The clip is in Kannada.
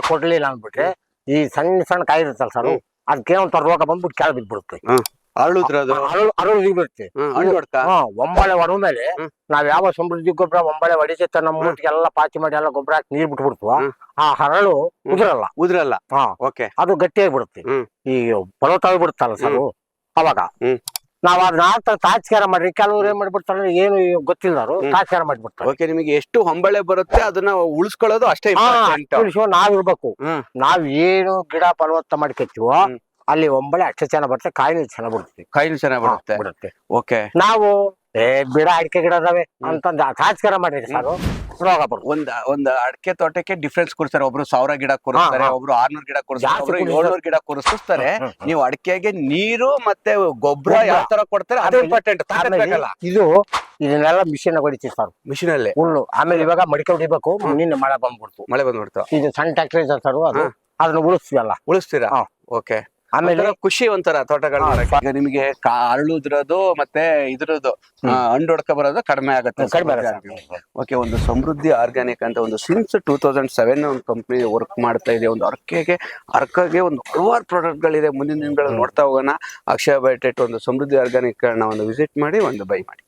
ಕೊಡ್ಲಿಲ್ಲ ಅಂದ್ಬಿಟ್ರೆ ಈ ಸಣ್ಣ ಸಣ್ಣ ಕಾಯಿ ಇರುತ್ತಲ್ಲ ಸರ್. ಅದಕ್ಕೆ ಒಂಥರ ರೋಗ ಬಂದ್ಬಿಟ್ಟು ಕೆಳ ಬಿದ್ಬಿಡುತ್ತೆ. ಅರಳುದ್ರ ಅದು? ಅರಳು ಅರಳು ಬಿಡುತ್ತೆ. ಹಾ ಒಂಬಳೆ ಹೊಡೆದ ಮೇಲೆ ನಾವ್ ಯಾವ ಸಮೃದ್ಧಿ ಗೊಬ್ಬರ ಒಂಬಳೆ ಹೊಡಿಸುತ್ತೆ ನಮ್ಮ ಮೂಟಿಗೆಲ್ಲ ಪಾಚಿ ಮಾಡಿ ಎಲ್ಲ ಗೊಬ್ಬರ ಹಾಕಿ ನೀರ್ ಬಿಟ್ಬಿಡ್ತು. ಆ ಹರಳು ಉದ್ರಲ್ಲ. ಉದ್ರಲ್ಲ? ಹಾ. ಓಕೆ. ಅದು ಗಟ್ಟಿಯಾಗಿ ಬಿಡುತ್ತೆ. ಈ ಫಲವತ್ತಾಗಿ ಬಿಡುತ್ತಲ್ಲ ಸರ್ ಅವಾಗ. ನಾವ್ ಅದನ್ನ ನಾಲ್ಕರ ತಾಚ್ಕಾರ ಮಾಡ್ರಿ. ಕೆಲವ್ರು ಏನ್ ಮಾಡ್ಬಿಡ್ತಾರೆ ಏನು ಗೊತ್ತಿಲ್ಲ ಅವರು. ತಾಚ್ಕಾರ ಮಾಡ್ಬಿಡ್ತಾರೆ. ಓಕೆ ನಿಮಗೆ ಎಷ್ಟು ಹೊಂಬಳೆ ಬರುತ್ತೆ ಅದನ್ನ ಉಳಿಸ್ಕೊಳ್ಳೋದು ಅಷ್ಟೇ ಉಳಿಸೋ ಉಳಿಸುವ ನಾವ್ ಇರ್ಬೇಕು. ಹ್ಮ್. ನಾವ್ ಏನು ಗಿಡ ಫಲವತ್ತ ಮಾಡ್ಕೊತೀವೋ. ಅಲ್ಲಿ ಒಂಬಳೆ ಅಷ್ಟೇ ಚೆನ್ನಾಗ್ ಬರುತ್ತೆ ಕಾಯಿಲೆ ಚೆನ್ನಾಗ್ ಬಿಡುತ್ತೆ ಕಾಯಿಲೆ ಚೆನ್ನಾಗ್ ಬರುತ್ತೆ. ಬಿಡುತ್ತೆ ಓಕೆ. ನಾವು ಏ ಬಿಡ ಅಡಿಕೆ ಗಿಡ ಅದಾವೆ ಅಂತಂದ ತಾಚ್ಕಾರ ಮಾಡಿರಿ ಸರ್ ರೋಗ ಬರ್ತದೆ ಒಂದ್ ಒಂದ್ ಅಡಿಕೆ ತೋಟಕ್ಕೆ ಡಿಫ್ರೆನ್ಸ್ ಕೊಡ್ತಾರೆ ಒಬ್ರು ಸಾವಿರ ಗಿಡ ಕೂರಿಸ್ತಾರೆ. ಒಬ್ರು ಆರ್ನೂರ್ ಗಿಡ ಕೊರಿಸ್ತಾರೆ ಒಬ್ರು. ಏಳ್ನೂರ್ ಗಿಡ ಕೊರಿಸ್ತಾರೆ. ನೀವು ಅಡಿಕೆಗೆ ನೀರು ಮತ್ತೆ ಗೊಬ್ಬರ ಯಾವ ತರ ಕೊಡ್ತಾರೆ ಅದು ಇಂಪಾರ್ಟೆಂಟ್ ಇದು ಇದನ್ನೆಲ್ಲ ಮಿಷಿನ್ ಹೊಡಿತೀವಿ ಸರ್. ಮಿಷಿನ್ ಅಲ್ಲಿ ಹುಲ್ಲು. ಆಮೇಲೆ ಇವಾಗ ಮಡಿಕೆ ಹೊಡಿಬೇಕು ನಿನ್ನೆ ಮಳೆ ಬಂದ್ಬಿಡ್ತು. ಮಳೆ ಬಂದ್ಬಿಡ್ತು. ಇದು ಸಣ್ಣ ಟ್ಯಾಕ್ಟ್ರಿ ಸರ್ ಅದು. ಅದನ್ನ ಉಳಿಸ್ತೀವಲ್ಲ? ಉಳಿಸ್ತೀರಾ. ಓಕೆ ಆಮೇಲೆ ಖುಷಿ ಒಂಥರ ತೋಟಗಳನ್ನ ಈಗ ನಿಮಗೆ ಅರಳುದ್ರದ್ದು ಮತ್ತೆ ಇದ್ರದ್ದು ಹಣ್ಣು ಹೊಡ್ಕ ಬರೋದು ಕಡಿಮೆ ಆಗುತ್ತೆ. ಓಕೆ ಒಂದು ಸಮೃದ್ಧಿ ಆರ್ಗ್ಯಾನಿಕ್ ಅಂತ ಒಂದು ಸಿನ್ಸ್ ಟೂ ತೌಸಂಡ್ ಸೆವೆನ್ ಒಂದು ಕಂಪ್ನಿ ವರ್ಕ್ ಮಾಡ್ತಾ ಇದೆ ಒಂದು ಅರ್ಕೆಗೆ ಅರ್ಕಗೆ ಒಂದು ಹಲವಾರು ಪ್ರಾಡಕ್ಟ್ ಗಳಿದೆ. ಮುಂದಿನ ದಿನಗಳಲ್ಲಿ ನೋಡ್ತಾ ಹೋಗೋಣ. ಅಕ್ಷಯ ಬಯೋಟೆಟ್ ಒಂದು ಸಮೃದ್ಧಿ ಆರ್ಗ್ಯಾನಿಕ್ ಒಂದು ವಿಸಿಟ್ ಮಾಡಿ ಒಂದು ಬೈ ಮಾಡಿ.